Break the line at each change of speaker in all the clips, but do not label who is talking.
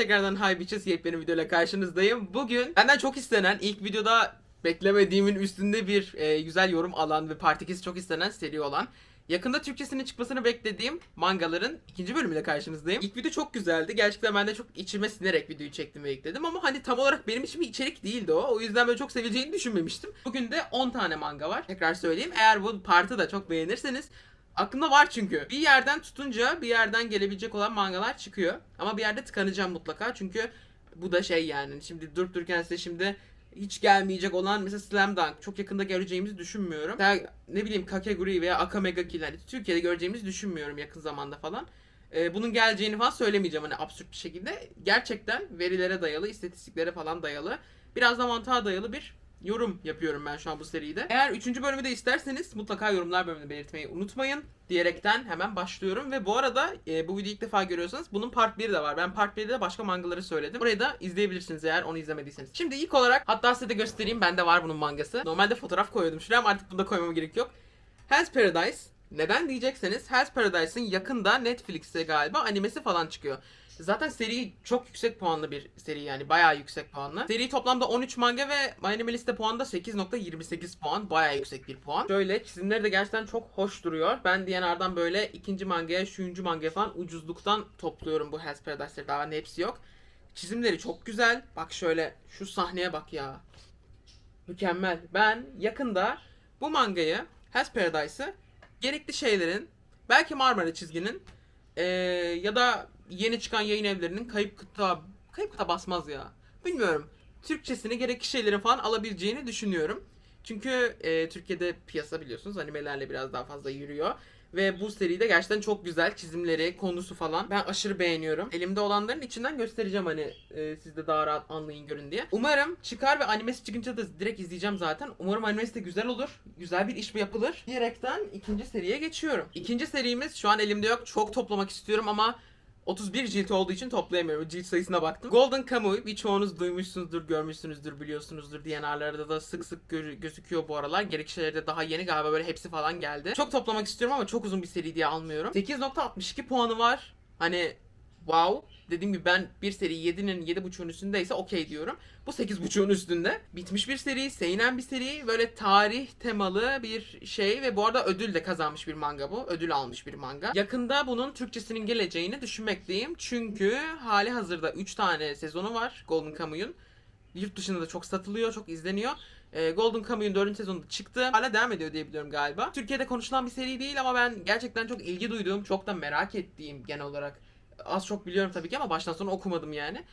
tekrardan Hi Bitches yepyeni videoyla karşınızdayım. Bugün benden çok istenen ilk videoda beklemediğimin üstünde bir e, güzel yorum alan ve Part 2'si çok istenen seri olan Yakında Türkçesinin çıkmasını beklediğim mangaların ikinci bölümüyle karşınızdayım. İlk video çok güzeldi. Gerçekten ben de çok içime sinerek videoyu çektim ve ekledim. Ama hani tam olarak benim için bir içerik değildi o. O yüzden böyle çok sevileceğini düşünmemiştim. Bugün de 10 tane manga var. Tekrar söyleyeyim. Eğer bu partı da çok beğenirseniz Aklımda var çünkü. Bir yerden tutunca bir yerden gelebilecek olan mangalar çıkıyor. Ama bir yerde tıkanacağım mutlaka. Çünkü bu da şey yani. Şimdi durup dururken size şimdi hiç gelmeyecek olan mesela Slam Dunk çok yakında göreceğimizi düşünmüyorum. Mesela ne bileyim Kakeguri veya Akamega Kill hani Türkiye'de göreceğimizi düşünmüyorum yakın zamanda falan. Ee, bunun geleceğini falan söylemeyeceğim hani absürt bir şekilde. Gerçekten verilere dayalı, istatistiklere falan dayalı, biraz da mantığa dayalı bir yorum yapıyorum ben şu an bu seride. Eğer 3. bölümü de isterseniz mutlaka yorumlar bölümünde belirtmeyi unutmayın diyerekten hemen başlıyorum. Ve bu arada e, bu videoyu ilk defa görüyorsanız bunun part 1'i de var. Ben part 1'de de başka mangaları söyledim. Orayı da izleyebilirsiniz eğer onu izlemediyseniz. Şimdi ilk olarak hatta size de göstereyim. Bende var bunun mangası. Normalde fotoğraf koyuyordum şuraya ama artık bunda koymama gerek yok. Hell's Paradise. Neden diyecekseniz Hell's Paradise'ın yakında Netflix'te galiba animesi falan çıkıyor. Zaten seri çok yüksek puanlı bir seri yani bayağı yüksek puanlı. Seri toplamda 13 manga ve anime liste puanı da 8.28 puan. Bayağı yüksek bir puan. Şöyle çizimleri de gerçekten çok hoş duruyor. Ben DNR'dan böyle ikinci mangaya, üçüncü mangaya falan ucuzluktan topluyorum bu Hell's Paradise'leri. Daha bende hepsi yok. Çizimleri çok güzel. Bak şöyle şu sahneye bak ya. Mükemmel. Ben yakında bu mangayı Hell's Paradise'ı gerekli şeylerin belki Marmara çizginin eee, ya da yeni çıkan yayın evlerinin kayıp kıta kayıp kıta basmaz ya. Bilmiyorum. Türkçesini gerekli şeylerin falan alabileceğini düşünüyorum. Çünkü eee, Türkiye'de piyasa biliyorsunuz animelerle biraz daha fazla yürüyor. Ve bu seride gerçekten çok güzel çizimleri, konusu falan. Ben aşırı beğeniyorum. Elimde olanların içinden göstereceğim hani e, siz de daha rahat anlayın görün diye. Umarım çıkar ve animesi çıkınca da direkt izleyeceğim zaten. Umarım animesi de güzel olur. Güzel bir iş mi yapılır? Diyerekten ikinci seriye geçiyorum. İkinci serimiz şu an elimde yok. Çok toplamak istiyorum ama 31 cilt olduğu için toplayamıyorum. Cilt sayısına baktım. Golden Kamuy birçoğunuz duymuşsunuzdur, görmüşsünüzdür, biliyorsunuzdur. DNR'larda da sık sık gö- gözüküyor bu aralar. Gerekli şeyleri de daha yeni galiba böyle hepsi falan geldi. Çok toplamak istiyorum ama çok uzun bir seri diye almıyorum. 8.62 puanı var. Hani wow. Dediğim gibi ben bir seri 7'nin 7.5'un üstündeyse okey diyorum. Bu 8.5'un üstünde. Bitmiş bir seri, seinen bir seri. Böyle tarih temalı bir şey ve bu arada ödül de kazanmış bir manga bu. Ödül almış bir manga. Yakında bunun Türkçesinin geleceğini düşünmekteyim. Çünkü hali hazırda 3 tane sezonu var Golden Kamuy'un. Yurt dışında da çok satılıyor, çok izleniyor. Ee, Golden Kamuy'un 4. sezonu da çıktı. Hala devam ediyor diye biliyorum galiba. Türkiye'de konuşulan bir seri değil ama ben gerçekten çok ilgi duyduğum, çok da merak ettiğim genel olarak az çok biliyorum tabii ki ama baştan sona okumadım yani.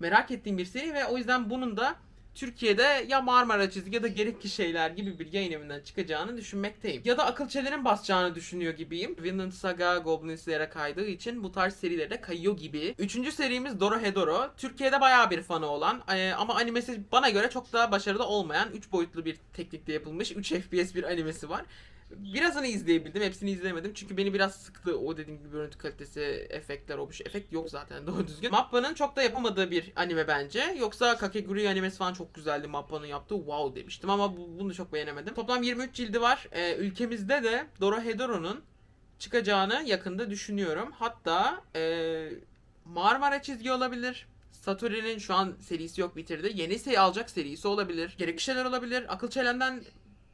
Merak ettiğim bir seri ve o yüzden bunun da Türkiye'de ya Marmara çizgi ya da gerekli şeyler gibi bir yayın evinden çıkacağını düşünmekteyim. Ya da akıl çelerin basacağını düşünüyor gibiyim. Vinland Saga, Goblin Slayer'a kaydığı için bu tarz serilere kayıyor gibi. Üçüncü serimiz Dorohedoro. Türkiye'de bayağı bir fanı olan e, ama animesi bana göre çok daha başarılı olmayan 3 boyutlu bir teknikle yapılmış 3 FPS bir animesi var. Birazını izleyebildim. Hepsini izleyemedim. Çünkü beni biraz sıktı o dediğim gibi görüntü kalitesi, efektler, o bir şey. Efekt yok zaten doğru düzgün. Mappa'nın çok da yapamadığı bir anime bence. Yoksa Kakeguri animesi falan çok güzeldi. Mappa'nın yaptığı wow demiştim ama bu, bunu çok beğenemedim. Toplam 23 cildi var. Ee, ülkemizde de Dorohedoro'nun çıkacağını yakında düşünüyorum. Hatta ee, Marmara çizgi olabilir. Satori'nin şu an serisi yok bitirdi. Yeni seri alacak serisi olabilir. Gerekli şeyler olabilir. Akıl çelenden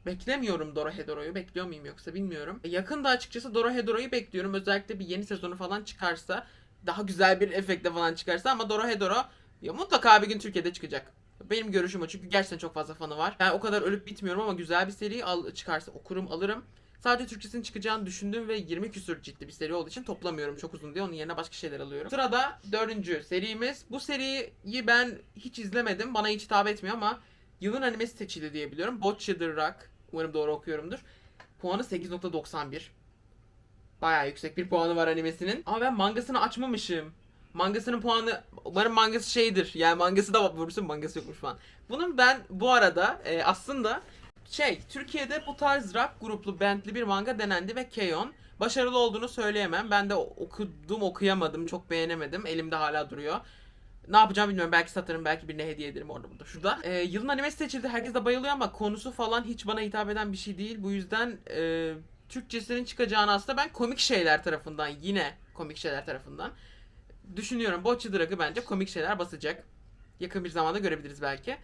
beklemiyorum Dorohedoro'yu. Bekliyor muyum yoksa bilmiyorum. E, yakında açıkçası Dorohedoro'yu bekliyorum. Özellikle bir yeni sezonu falan çıkarsa. Daha güzel bir efektle falan çıkarsa ama Dorohedoro ya mutlaka bir gün Türkiye'de çıkacak. Benim görüşüm o çünkü gerçekten çok fazla fanı var. Ben o kadar ölüp bitmiyorum ama güzel bir seri al, çıkarsa okurum alırım. Sadece Türkçesinin çıkacağını düşündüğüm ve 20 küsur ciddi bir seri olduğu için toplamıyorum çok uzun diye. Onun yerine başka şeyler alıyorum. Sırada dördüncü serimiz. Bu seriyi ben hiç izlemedim. Bana hiç hitap etmiyor ama yılın animesi seçildi diye biliyorum. Bocce the Rock. Umarım doğru okuyorumdur. Puanı 8.91. Bayağı yüksek bir puanı var animesinin. Ama ben mangasını açmamışım. Mangasının puanı umarım mangası şeydir. Yani mangası da vurursun mangası yokmuş falan. Bunun ben bu arada e, aslında şey Türkiye'de bu tarz rock gruplu bandli bir manga denendi ve Keyon başarılı olduğunu söyleyemem. Ben de okudum okuyamadım çok beğenemedim. Elimde hala duruyor. Ne yapacağım bilmiyorum. Belki satarım, belki birine hediye ederim orada burada. Şurada. Ee, yılın animesi seçildi. Herkes de bayılıyor ama konusu falan hiç bana hitap eden bir şey değil. Bu yüzden e, Türkçesinin çıkacağını aslında ben komik şeyler tarafından yine komik şeyler tarafından düşünüyorum. Bocce Drak'ı bence komik şeyler basacak. Yakın bir zamanda görebiliriz belki.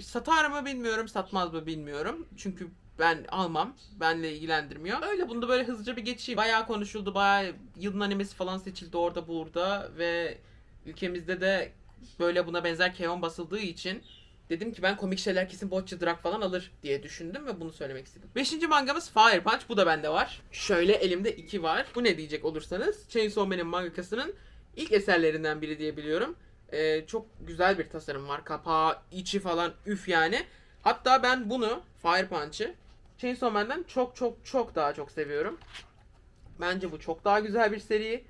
Satar mı bilmiyorum, satmaz mı bilmiyorum. Çünkü ben almam. Benle ilgilendirmiyor. Öyle bunda böyle hızlıca bir geçeyim. Bayağı konuşuldu. Bayağı yılın animesi falan seçildi orada burada ve ülkemizde de böyle buna benzer Keon basıldığı için dedim ki ben komik şeyler kesin Bocce Drak falan alır diye düşündüm ve bunu söylemek istedim. Beşinci mangamız Fire Punch. Bu da bende var. Şöyle elimde iki var. Bu ne diyecek olursanız Chainsaw Man'in mangakasının ilk eserlerinden biri diye biliyorum. Ee, çok güzel bir tasarım var. Kapağı, içi falan üf yani. Hatta ben bunu Fire Punch'ı Chainsaw Man'den çok çok çok daha çok seviyorum. Bence bu çok daha güzel bir seri.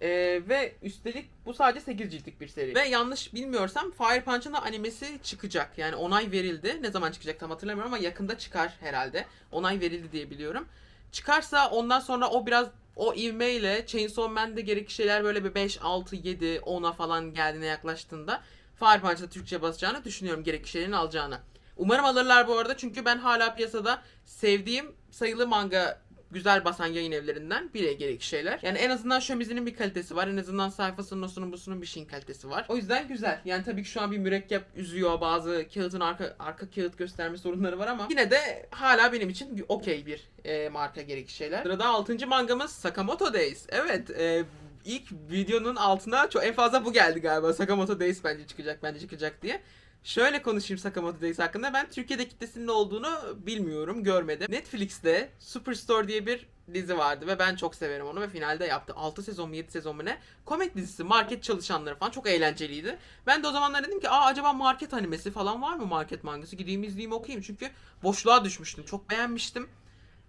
Ee, ve üstelik bu sadece 8 ciltlik bir seri. Ve yanlış bilmiyorsam Fire Punch'ın da animesi çıkacak. Yani onay verildi. Ne zaman çıkacak tam hatırlamıyorum ama yakında çıkar herhalde. Onay verildi diye biliyorum. Çıkarsa ondan sonra o biraz o ivmeyle Chainsaw Man'de gerekli şeyler böyle bir 5, 6, 7, 10'a falan geldiğine yaklaştığında Fire Punch'da Türkçe basacağını düşünüyorum gerekli şeylerini alacağını. Umarım alırlar bu arada çünkü ben hala piyasada sevdiğim sayılı manga güzel basan yayın evlerinden biri gerekli şeyler. Yani en azından Şömizi'nin bir kalitesi var. En azından sayfasının osunun busunun bir şeyin kalitesi var. O yüzden güzel. Yani tabii ki şu an bir mürekkep üzüyor. Bazı kağıtın arka, arka kağıt gösterme sorunları var ama yine de hala benim için okey bir e, marka gerekli şeyler. Sırada 6. mangamız Sakamoto Days. Evet e, ilk videonun altına çok en fazla bu geldi galiba. Sakamoto Days bence çıkacak, bence çıkacak diye. Şöyle konuşayım Sakamoto Days hakkında. Ben Türkiye'de kitlesinin olduğunu bilmiyorum, görmedim. Netflix'te Superstore diye bir dizi vardı ve ben çok severim onu ve finalde yaptı. 6 sezon mu 7 sezon mu ne? Komik dizisi, market çalışanları falan çok eğlenceliydi. Ben de o zamanlar dedim ki aa acaba market animesi falan var mı market mangası? Gideyim izleyeyim okuyayım çünkü boşluğa düşmüştüm. Çok beğenmiştim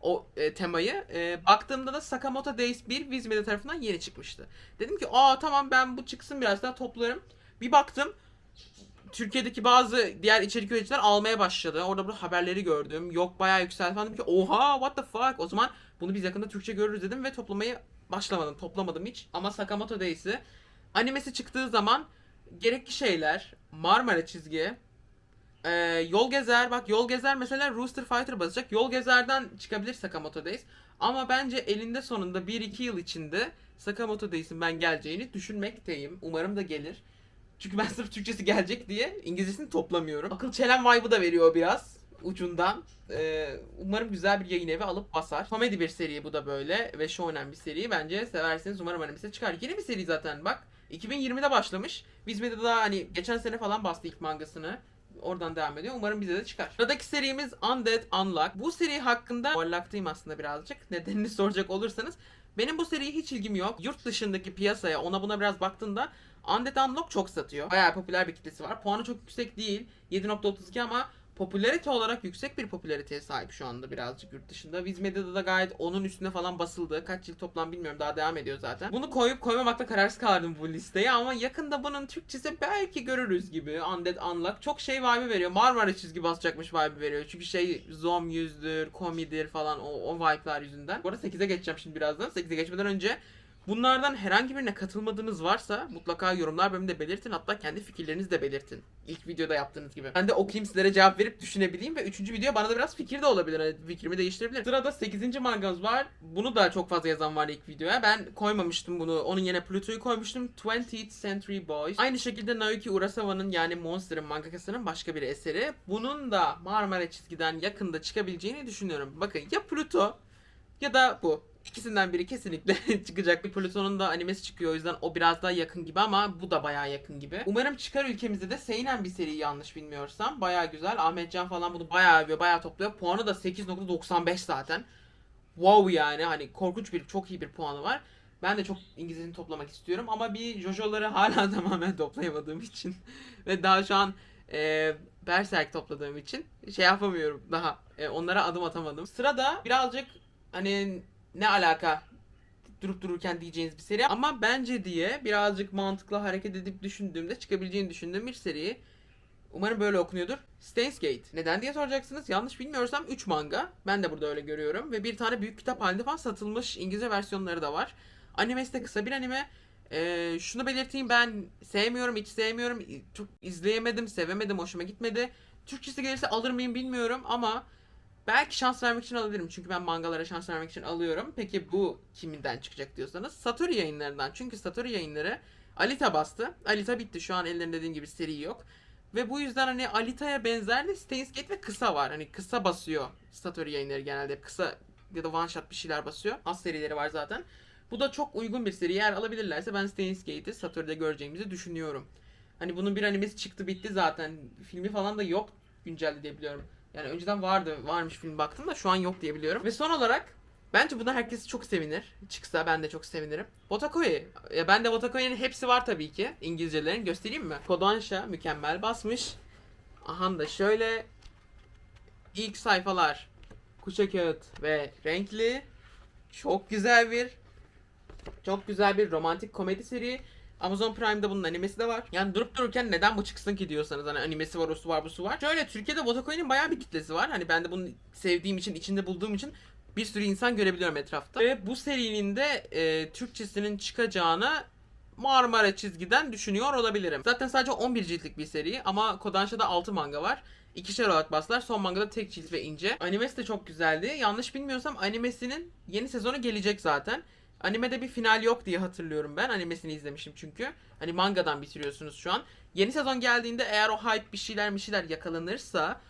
o e, temayı. E, baktığımda da Sakamoto Days 1 Vizmede tarafından yeni çıkmıştı. Dedim ki aa tamam ben bu çıksın biraz daha toplarım. Bir baktım Türkiye'deki bazı diğer içerik üreticiler almaya başladı. Orada burada haberleri gördüm. Yok bayağı yükseldi falan. Dedim ki oha what the fuck. O zaman bunu biz yakında Türkçe görürüz dedim ve toplamayı başlamadım. Toplamadım hiç. Ama Sakamoto Days'i animesi çıktığı zaman gerekli şeyler Marmara çizgi ee, Yol Gezer bak Yol Gezer mesela Rooster Fighter basacak. Yol Gezer'den çıkabilir Sakamoto Days. Ama bence elinde sonunda 1-2 yıl içinde Sakamoto Days'in ben geleceğini düşünmekteyim. Umarım da gelir. Çünkü ben sırf Türkçesi gelecek diye İngilizcesini toplamıyorum. Akıl çelen vibe'ı da veriyor biraz ucundan. Ee, umarım güzel bir yayın evi alıp basar. Komedi bir seri bu da böyle ve shonen bir seri. Bence seversiniz. Umarım animesi çıkar. Yeni bir seri zaten bak. 2020'de başlamış. Bizde daha hani geçen sene falan bastı ilk mangasını. Oradan devam ediyor. Umarım bize de çıkar. Sıradaki serimiz Undead Unlock. Bu seri hakkında muallaktayım aslında birazcık. Nedenini soracak olursanız. Benim bu seriye hiç ilgim yok. Yurt dışındaki piyasaya ona buna biraz baktığında Undead Unlock çok satıyor. Bayağı popüler bir kitlesi var. Puanı çok yüksek değil. 7.32 ama popülarite olarak yüksek bir popülariteye sahip şu anda birazcık yurt dışında. Vizmedia'da da gayet onun üstüne falan basıldı. Kaç yıl toplam bilmiyorum daha devam ediyor zaten. Bunu koyup koymamakta kararsız kaldım bu listeye ama yakında bunun Türkçesi belki görürüz gibi. Undead Unlock çok şey vibe veriyor. Marmara çizgi basacakmış vibe veriyor. Çünkü şey zom yüzdür, komidir falan o, o vibe'lar yüzünden. Bu arada 8'e geçeceğim şimdi birazdan. 8'e geçmeden önce Bunlardan herhangi birine katılmadığınız varsa mutlaka yorumlar bölümünde belirtin. Hatta kendi fikirlerinizi de belirtin. İlk videoda yaptığınız gibi. Ben de okuyayım sizlere cevap verip düşünebileyim ve 3. video bana da biraz fikir de olabilir. Hani fikrimi değiştirebilir. Sırada 8. mangamız var. Bunu da çok fazla yazan var ilk videoya. Ben koymamıştım bunu. Onun yerine Pluto'yu koymuştum. 20th Century Boys. Aynı şekilde Naoki Urasawa'nın yani Monster'ın mangakasının başka bir eseri. Bunun da Marmara çizgiden yakında çıkabileceğini düşünüyorum. Bakın ya Pluto ya da bu. İkisinden biri kesinlikle çıkacak. Bir Pluton'un da animesi çıkıyor o yüzden o biraz daha yakın gibi ama bu da bayağı yakın gibi. Umarım çıkar ülkemizde de Seinen bir seri yanlış bilmiyorsam. Bayağı güzel. Ahmetcan falan bunu bayağı övüyor, bayağı topluyor. Puanı da 8.95 zaten. Wow yani hani korkunç bir çok iyi bir puanı var. Ben de çok İngilizcesini toplamak istiyorum ama bir Jojo'ları hala tamamen toplayamadığım için ve daha şu an e, Berserk topladığım için şey yapamıyorum daha. E, onlara adım atamadım. Sırada birazcık hani ne alaka durup dururken diyeceğiniz bir seri ama bence diye birazcık mantıklı hareket edip düşündüğümde çıkabileceğini düşündüğüm bir seri. Umarım böyle okunuyordur. Steins Gate. Neden diye soracaksınız. Yanlış bilmiyorsam 3 manga. Ben de burada öyle görüyorum. Ve bir tane büyük kitap halinde falan satılmış İngilizce versiyonları da var. Animesi de kısa bir anime. Ee, şunu belirteyim ben sevmiyorum, hiç sevmiyorum. Çok izleyemedim, sevemedim, hoşuma gitmedi. Türkçesi gelirse alır mıyım bilmiyorum ama Belki şans vermek için alabilirim. Çünkü ben mangalara şans vermek için alıyorum. Peki bu kiminden çıkacak diyorsanız Satori yayınlarından. Çünkü Satori yayınları Alita bastı. Alita bitti. Şu an ellerinde dediğim gibi seri yok. Ve bu yüzden hani Alita'ya benzer de Steins Gate ve kısa var. Hani kısa basıyor. Satori yayınları genelde kısa ya da one shot bir şeyler basıyor. Az serileri var zaten. Bu da çok uygun bir seri. Eğer alabilirlerse ben Steins Gate'i Satori'de göreceğimizi düşünüyorum. Hani bunun bir animesi çıktı bitti zaten. Filmi falan da yok güncelde diye biliyorum. Yani önceden vardı, varmış film baktım da şu an yok diye biliyorum. Ve son olarak bence buna herkes çok sevinir. Çıksa ben de çok sevinirim. Botakoi. Ya ben de Botakoi'nin hepsi var tabii ki. İngilizcelerin göstereyim mi? Kodansha mükemmel basmış. Aha da şöyle ilk sayfalar kuşa kağıt ve renkli. Çok güzel bir çok güzel bir romantik komedi seri. Amazon Prime'da bunun animesi de var. Yani durup dururken neden bu çıksın ki diyorsanız hani animesi var, osu var, busu var. Şöyle Türkiye'de Botakoi'nin bayağı bir kitlesi var. Hani ben de bunu sevdiğim için, içinde bulduğum için bir sürü insan görebiliyorum etrafta. Ve bu serinin de e, Türkçesinin çıkacağını Marmara çizgiden düşünüyor olabilirim. Zaten sadece 11 ciltlik bir seri ama Kodansha'da 6 manga var. İkişer olarak bastılar. Son mangada tek cilt ve ince. Animesi de çok güzeldi. Yanlış bilmiyorsam animesinin yeni sezonu gelecek zaten. Animede bir final yok diye hatırlıyorum ben. Animesini izlemişim çünkü. Hani mangadan bitiriyorsunuz şu an. Yeni sezon geldiğinde eğer o hype bir şeyler bir şeyler yakalanırsa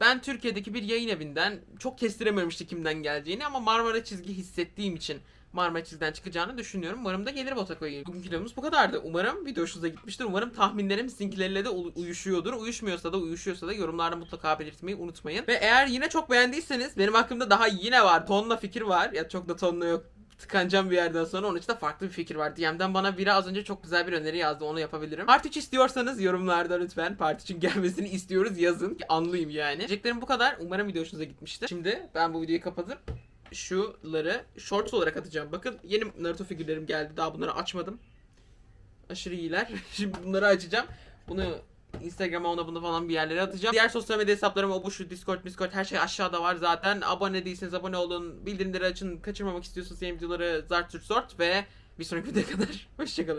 ben Türkiye'deki bir yayın evinden çok kestiremiyorum kimden geleceğini ama Marmara çizgi hissettiğim için Marmara çizgiden çıkacağını düşünüyorum. Umarım da gelir Botakoy. Bugünkü videomuz bu kadardı. Umarım video hoşunuza gitmiştir. Umarım tahminlerim sizinkilerle de uyuşuyordur. Uyuşmuyorsa da uyuşuyorsa da yorumlarda mutlaka belirtmeyi unutmayın. Ve eğer yine çok beğendiyseniz benim hakkımda daha yine var. Tonla fikir var. Ya çok da tonla yok tıkanacağım bir yerden sonra onun için de farklı bir fikir var. DM'den bana biri az önce çok güzel bir öneri yazdı onu yapabilirim. Part 3 istiyorsanız yorumlarda lütfen Part 3'ün gelmesini istiyoruz yazın ki anlayayım yani. Diyeceklerim bu kadar. Umarım video hoşunuza gitmiştir. Şimdi ben bu videoyu kapatıp şuları shorts olarak atacağım. Bakın yeni Naruto figürlerim geldi. Daha bunları açmadım. Aşırı iyiler. Şimdi bunları açacağım. Bunu Instagram'a ona bunu falan bir yerlere atacağım. Diğer sosyal medya hesaplarım o bu şu Discord, Discord her şey aşağıda var zaten. Abone değilseniz abone olun. Bildirimleri açın. Kaçırmamak istiyorsanız yeni videoları zart zurt zort ve bir sonraki videoya kadar hoşçakalın.